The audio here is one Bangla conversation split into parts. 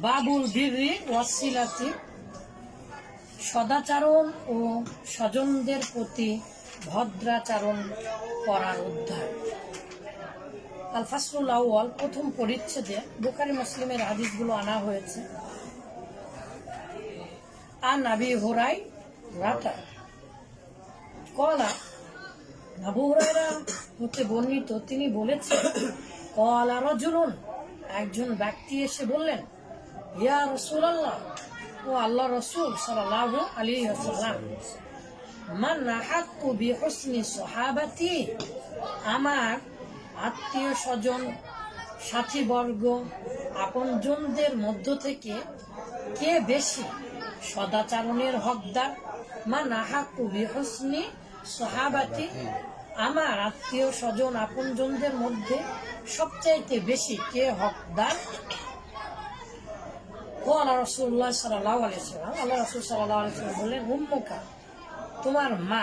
বাবুল বিরি ওয়াসিলাতি, সদাচারণ ও স্বজনদের প্রতি ভদ্রাচরণ করার উদ্ধার। আল ফাসরুল আউয়াল প্রথম পরিচ্ছেদে বুখারি মুসলিমের হাদিসগুলো আনা হয়েছে। আর নাবি হোরাই রাতা। কলা, আবু হুরায়রা হতে বর্ণিত, তিনি বলেছেন, কলা রজুলুন, একজন ব্যক্তি এসে বললেন ইয়া রসুল আল্লাহ ও আল্লাহ রসুল সাল্লাহ আলী সাল্লাম মান নাহাক্কু বিহসনি সহাবাতি, আমার আত্মীয় স্বজন সাথীবর্গ, আপনজনদের মধ্য থেকে কে বেশি সদাচারণের হকদার? মা নাহাক্কু বিহসনি সহাবাতি, আমার আত্মীয় স্বজন আপনজনদের মধ্যে সবচাইতে বেশি কে হকদার? আল্লাহ রসুল তোমার মা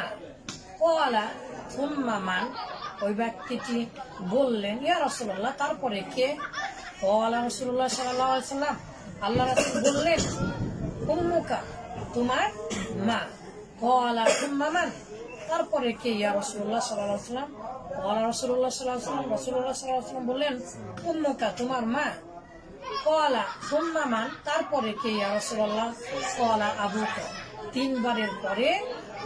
বললেন তারপরে কে? রসুল্লাহ সাল্লাহ আল্লাহ রসুল বললেন, উম্মুকা, তোমার মা কোয়ালা থুম্মা মান। তারপরে কে? ইয়া রসুল্লাহ সাল্লাহ রসুল্লাহ সাল্লাহ রসুল্লাহ সাল্লাহ বললেন, উম্মুকা, তোমার মা কলা, সুন্নামান, তারপরে কে ইয়া কলা আবুকা তিনবারের পরে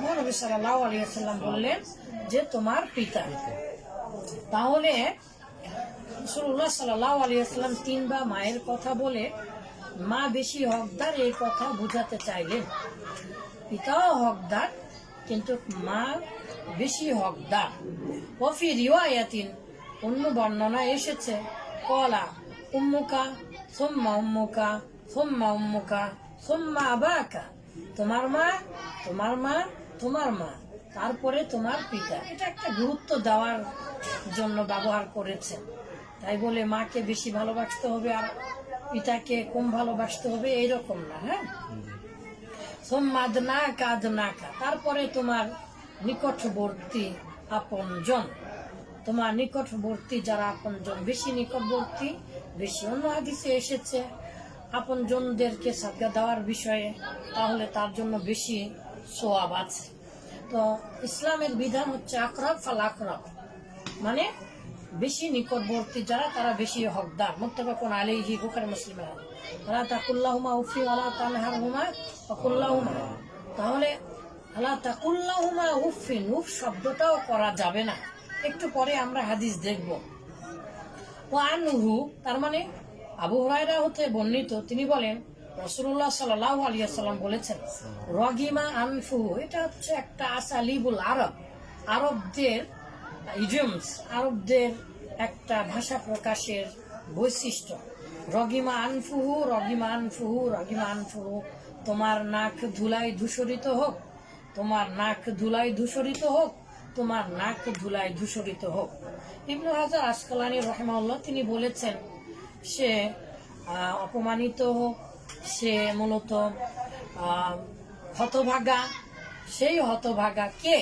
মহানবী সাল্লাল্লাহু আলাইহি সাল্লাম বললেন যে, তোমার পিতা। তাহলে রাসূলুল্লাহ সাল্লাল্লাহু আলাইহি তিনবার মায়ের কথা বলে, মা বেশি হকদার, এই কথা বুঝাতে চাইলেন পিতাও হকদার, কিন্তু মা বেশি হকদার। ওফি রিওয়ায়াতিন অন্য বর্ণনা এসেছে, কলা, উম্মুকা সুম্মা উম্মুকা সুম্মা উম্মুকা সুম্মা আবাকা তোমার মা তোমার মা তোমার মা। তারপরে তোমার পিতা। এটা একটা গুরুত্ব দেওয়ার জন্য ব্যবহার করেছেন। তাই বলে মাকে বেশি ভালোবাসতে হবে আর পিতাকে কম ভালোবাসতে হবে এইরকম না হ্যাঁ? সোম্মাদনাকা আদনাকা তারপরে তোমার নিকটবর্তী আপনজন। তোমার নিকটবর্তী যারা আপন আপনজন বেশি নিকটবর্তী, বেশি অন্য হাদিসে এসেছে, আপনজনদেরকে সাদগা দেওয়ার বিষয়ে, তাহলে তার জন্য বেশি সোয়াব আছে। তো ইসলামের বিধান হচ্ছে আকরাব ফাল আকরাব। মানে বেশি নিকটবর্তী যারা, তারা বেশি হকদার। মুত্তাফাকুন আলাইহি, বুখারী মুসলিমের আলা তাকুল্লাহুমা উফি ওয়ালা তানহারহুমা ওয়াকুল্লাহুমা তাহলে আলা তাকুল্লাহুমা উফিন, উফ শব্দটাও করা যাবে না। একটু পরে আমরা হাদিস দেখব। ও আনহু তার মানে আবু হুরায়রা হতে বর্ণিত, তিনি বলেন রসুল্লাহ সাল্লাহ আলিয়াল্লাম বলেছেন, রগিমা আনফু এটা হচ্ছে একটা আসালিবুল আরব। আরবদের ইডিয়মস আরবদের একটা ভাষা প্রকাশের বৈশিষ্ট্য। রগিমা আনফুহু রগিমা আনফুহু রগিমা আনফুহু, তোমার নাক ধুলাই ধূসরিত হোক, তোমার নাক ধুলাই ধূসরিত হোক তোমার নাক ধুলাই ধূসরিত হোক। ইবনু হাজার আসকালানি রহমাল্লাহ তিনি বলেছেন, সে অপমানিত হোক, সে মূলত হতভাগা। সেই হতভাগা কে?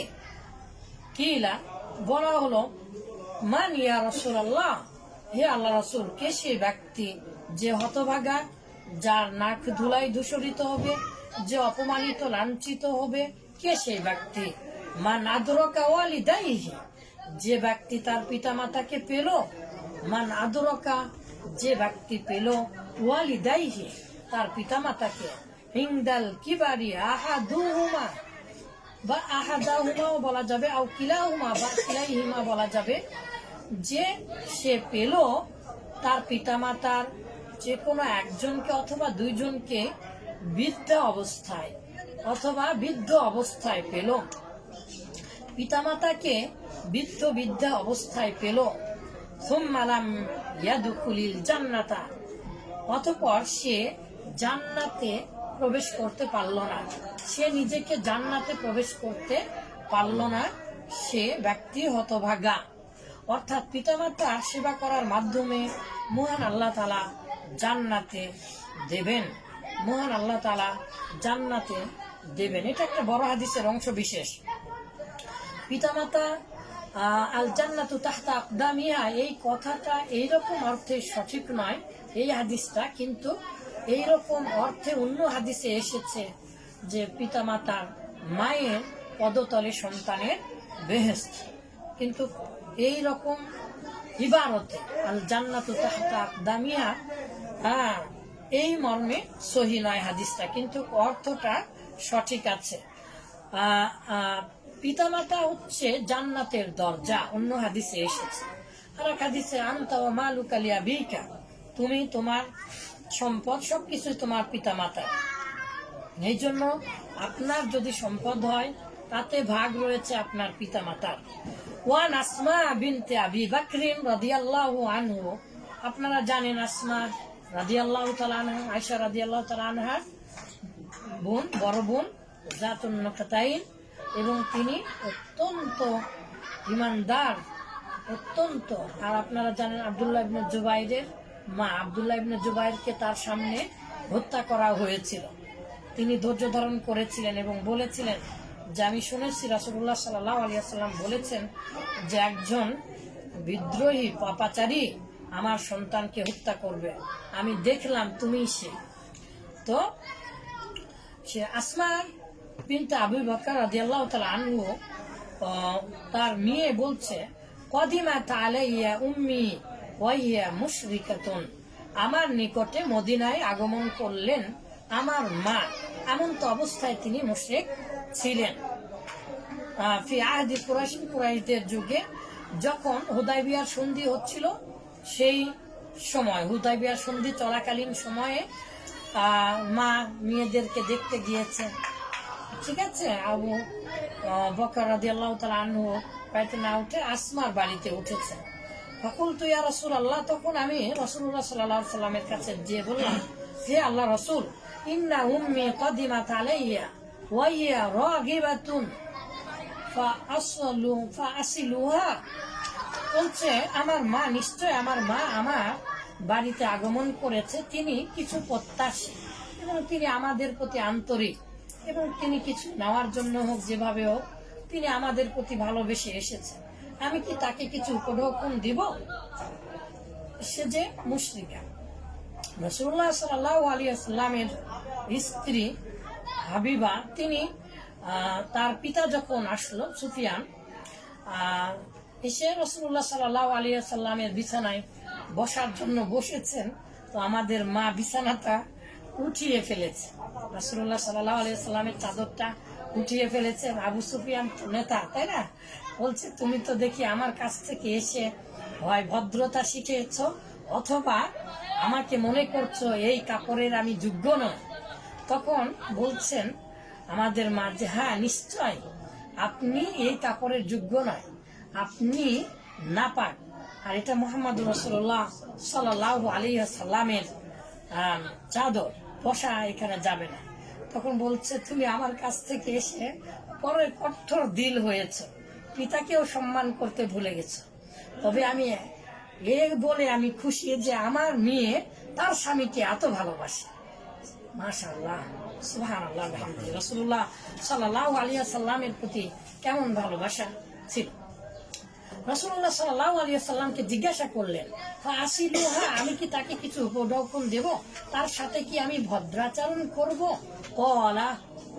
কিলা? বলা হলো, মান ইয়া রসুল আল্লাহ হে আল্লাহ রসুল, কে সে ব্যক্তি যে হতভাগা, যার নাক ধুলাই দূষরিত হবে, যে অপমানিত লাঞ্ছিত হবে, কে সেই ব্যক্তি? মান আদরকা ওয়ালিদাইহি যে? ব্যক্তি তার পিতামাতাকে পেল, মা আদরকা যে ব্যক্তি পেল ওয়ালিদাইহি তার পিতামাতাকে। হিংদাল কিবারি আহাদুহুমা, বা আহাদাহুমাও বলা যাবে, আও কিলাহুমা, বা কিলাইহিমা বলা যাবে। যে সে পেল তার পিতামাতার যে কোনো একজনকে অথবা দুইজনকে বৃদ্ধ অবস্থায়, অথবা বৃদ্ধ অবস্থায় পেল। পিতামাতাকে বৃদ্ধ বৃদ্ধা অবস্থায় পেল। সুম্মালাম ইয়াদুকুলিল জান্নাতা। অতপর সে জান্নাতে প্রবেশ করতে পারল না। সে নিজেকে জান্নাতে প্রবেশ করতে পারল না। সে ব্যক্তি হতভাগা। অর্থাৎ পিতামাতার সেবা করার মাধ্যমে মহান আল্লাহ তালা জান্নাতে দেবেন। মহান আল্লাহ তালা জান্নাতে দেবেন। এটা একটা বড় হাদিসের অংশ বিশেষ। পিতামাতা আল জান্নাতু তাহতা আকদামিহা, এই কথাটা এইরকম অর্থে সঠিক নয়, এই হাদিসটা, কিন্তু এইরকম অর্থে অন্য হাদিসে এসেছে যে পিতামাতার মায়ের পদতলে সন্তানের বেহেস্ত কিন্তু এই রকম ইবারতে আল জান্নাতু তাহতা আকদামিয়া হ্যাঁ এই মর্মে সহি নয় হাদিসটা, কিন্তু অর্থটা সঠিক আছে। পিতামাতা হচ্ছে জান্নাতের দরজা, অন্য হাদিসে এসেছে। আর এক হাদিসে, আনতা ও মালুকালিয়া বিকা তুমি তোমার সম্পদ সবকিছু তোমার পিতামাতার। এই জন্য আপনার যদি সম্পদ হয়, তাতে ভাগ রয়েছে আপনার পিতামাতার। ওয়ান আসমা বিনতে আবি বাকরিন রাদিয়াল্লাহু আনহু, আপনারা জানেন আসমা রাদিয়াল্লাহু তাআলা আনহা, আয়েশা রাদিয়াল্লাহু তাআলা আনহা বোন, বড় বোন, জাতুন নকতাইন এবং তিনি অত্যন্ত ইমানদার, অত্যন্ত। আর আপনারা জানেন আব্দুল্লাহ ইবনে জুবাইরের মা, আব্দুল্লাহ ইবনে জুবাইরকে তার সামনে হত্যা করা হয়েছিল। তিনি ধৈর্য ধারণ করেছিলেন এবং বলেছিলেন যে, আমি শুনেছি রাসুল্লাহ সাল্লাহ আলিয়াল্লাম বলেছেন যে, একজন বিদ্রোহী পাপাচারী আমার সন্তানকে হত্যা করবে। আমি দেখলাম তুমি সে। তো সে আসমা বিনতে আবু বকর রাদিয়াল্লাহু তাআলা আনহু তার মেয়ে বলছে কদিমা তালাইয়া উম্মি ওয়াইয়া মুশরিকাতুন? আমার নিকটে মদিনায় আগমন করলেন আমার মা। এমন তো অবস্থায় তিনি মুশরিক ছিলেন। ফি আহদি কুরাইশ, কুরাইশদের যুগে যখন হুদাইবিয়ার সন্ধি হচ্ছিল, সেই সময়, হুদাইবিয়ার সন্ধি চলাকালীন সময়ে মা মেয়েদেরকে দেখতে গিয়েছে। ঠিক আছে? আবু বকর রাদি আল্লাহ তালা আনহু বাড়িতে না উঠে আসমার বাড়িতে উঠেছে। ফকুল তুই আর রসুল আল্লাহ তখন আমি রসুল্লাহ সাল্লাহ সাল্লামের কাছে গিয়ে বললাম, হে আল্লাহ রসুল, ইন্না উম্মি কদিমাত আলাইয়া ওয়াইয়া রাগিবাতুন ফাআসলু ফাআসিলুহা বলছে, আমার মা নিশ্চয় আমার মা আমার বাড়িতে আগমন করেছে, তিনি কিছু প্রত্যাশী এবং তিনি আমাদের প্রতি আন্তরিক। এবং তিনি কিছু নেওয়ার জন্য হোক, যেভাবে হোক, তিনি আমাদের প্রতি ভালোবেসে এসেছেন। আমি কি তাকে কিছু উপঢৌকন দিব? সে যে মুশরিকা। রসুল্লাহ সাল্লাহ আলী আসলামের স্ত্রী হাবিবা, তিনি তার পিতা যখন আসলো, সুফিয়ান এসে রসুল্লাহ সাল্লাহ আলী সাল্লামের বিছানায় বসার জন্য বসেছেন। তো আমাদের মা বিছানাটা উঠিয়ে ফেলেছে। রসুল্লাহ সাল্লাহ আলী সাল্লামের চাদরটা উঠিয়ে ফেলেছে আবু সুফিয়ান নেতা, তাই না? বলছে, তুমি তো দেখি আমার কাছ থেকে এসে হয় ভদ্রতা শিখেছ, অথবা আমাকে মনে করছ এই কাপড়ের আমি যোগ্য নয় তখন বলছেন আমাদের মাঝে হ্যাঁ নিশ্চয় আপনি এই কাপড়ের যোগ্য নয়। আপনি নাপাক। আর এটা মোহাম্মদ রসুল্লাহ সাল্লাহ আলী সাল্লামের চাদর। বসা এখানে যাবে না। তখন বলছে, তুমি আমার কাছ থেকে এসে পরে কঠোর দিল হয়েছ। পিতাকেও সম্মান করতে ভুলে গেছো। তবে আমি এ বলে আমি খুশি যে আমার মেয়ে তার স্বামীকে এত ভালোবাসে। মাশাআল্লাহ, সুবহানাল্লাহ, আলহামদুলিল্লাহ। রাসূলুল্লাহ সাল্লাল্লাহু আলাইহি সাল্লামের প্রতি কেমন ভালোবাসা ছিল? রাসূলুল্লাহ সাল্লাল্লাহু আলাইহি সাল্লামকে জিজ্ঞাসা করলেন আসিলুহা আমি কি তাকে কিছু উপঢৌকন দেব তার সাথে কি আমি ভদ্রাচরণ করব কলা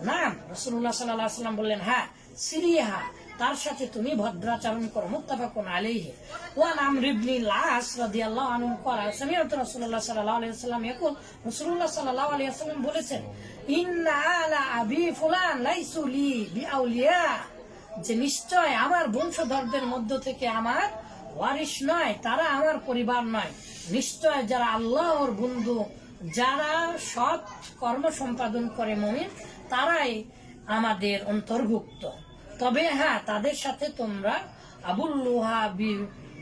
নাম রাসূলুল্লাহ সাল্লাল্লাহু আলাইহি সাল্লাম বললেন হ্যাঁ সিরিহা তার সাথে তুমি ভদ্রাচরণ করো মুত্তাফাকুন আলাইহি ওয়ান আমর ইবনে লাস রাদিয়াল্লাহু আনহু قال سمعت رسول الله صلى الله عليه وسلم يقول رسول الله صلى الله عليه وسلم বলেছেন ইন্না আলা আবি ফুলান লাইসু লি বিআউলিয়া যে নিশ্চয় আমার বংশধরদের মধ্য থেকে আমার ওয়ারিশ নয়, তারা আমার পরিবার নয়। নিশ্চয় যারা আল্লাহর বন্ধু, যারা সৎ কর্ম সম্পাদন করে মমিন, তারাই আমাদের অন্তর্ভুক্ত। তবে হ্যাঁ তাদের সাথে তোমরা আবুল্লুহা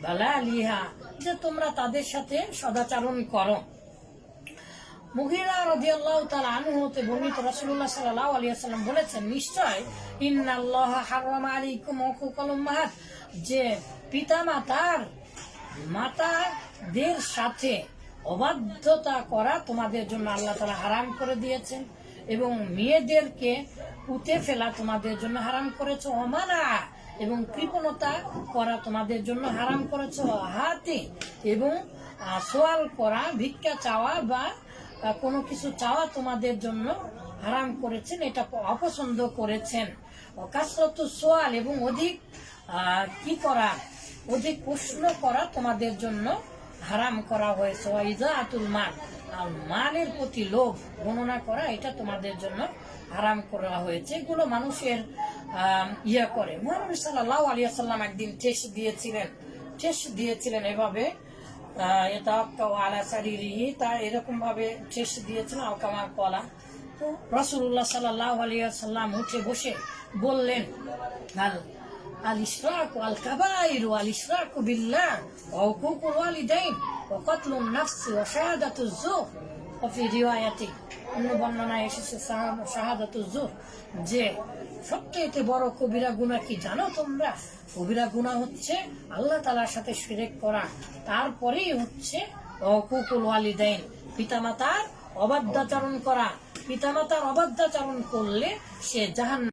বালালিহা, যে তোমরা তাদের সাথে সদাচরণ করো। আলাইহি বলেছেন যে পিতামাতার মাতাদের সাথে অবাধ্যতা করা তোমাদের জন্য আল্লাহ তাআলা হারাম করে দিয়েছেন এবং মেয়েদেরকে উতে ফেলা তোমাদের জন্য হারাম করেছে, অমানা এবং কৃপণতা করা তোমাদের জন্য হারাম করেছে হাতে এবং সোয়াল করা, ভিক্ষা চাওয়া বা কোনো কিছু চাওয়া তোমাদের জন্য হারাম করেছেন, এটা অপছন্দ করেছেন। অকাশরত সোয়াল এবং অধিক কি করা, অধিক প্রশ্ন করা তোমাদের জন্য হারাম করা হয়েছে। আতুল মাল, আর মালের প্রতি লোভ, গণনা করা, এটা তোমাদের জন্য হারাম করা হয়েছে। এগুলো মানুষের ইয়ে করে। মোহাম্মদ সাল্লাহ আলিয়া সাল্লাম একদিন টেস্ট দিয়েছিলেন টেস্ট দিয়েছিলেন এভাবে। এটা আলা শারীরিহি তা এরকম ভাবে টেস্ট দিয়েছিলেন আকামা কলা তো রসুল্লাহ সাল্লাহ আলিয়া সাল্লাম উঠে বসে বললেন আল আল ইশরাক আল কাবাইর আল ইশরাক বিল্লাহ وعقوق الوالدين وقتل النفس وشهادة الزور وفي رواية অন্য বর্ণনায় এসেছে শাহাদাত জোর যে সবচেয়ে বড় কবিরা গুণা কি জানো তোমরা? কবিরা গুণা হচ্ছে আল্লাহ তালার সাথে সিরেক করা। তারপরেই হচ্ছে অকুকুল ওয়ালিদাইন, পিতামাতার অবাধ্যাচরণ করা। পিতামাতার অবাধ্যাচরণ করলে সে জাহান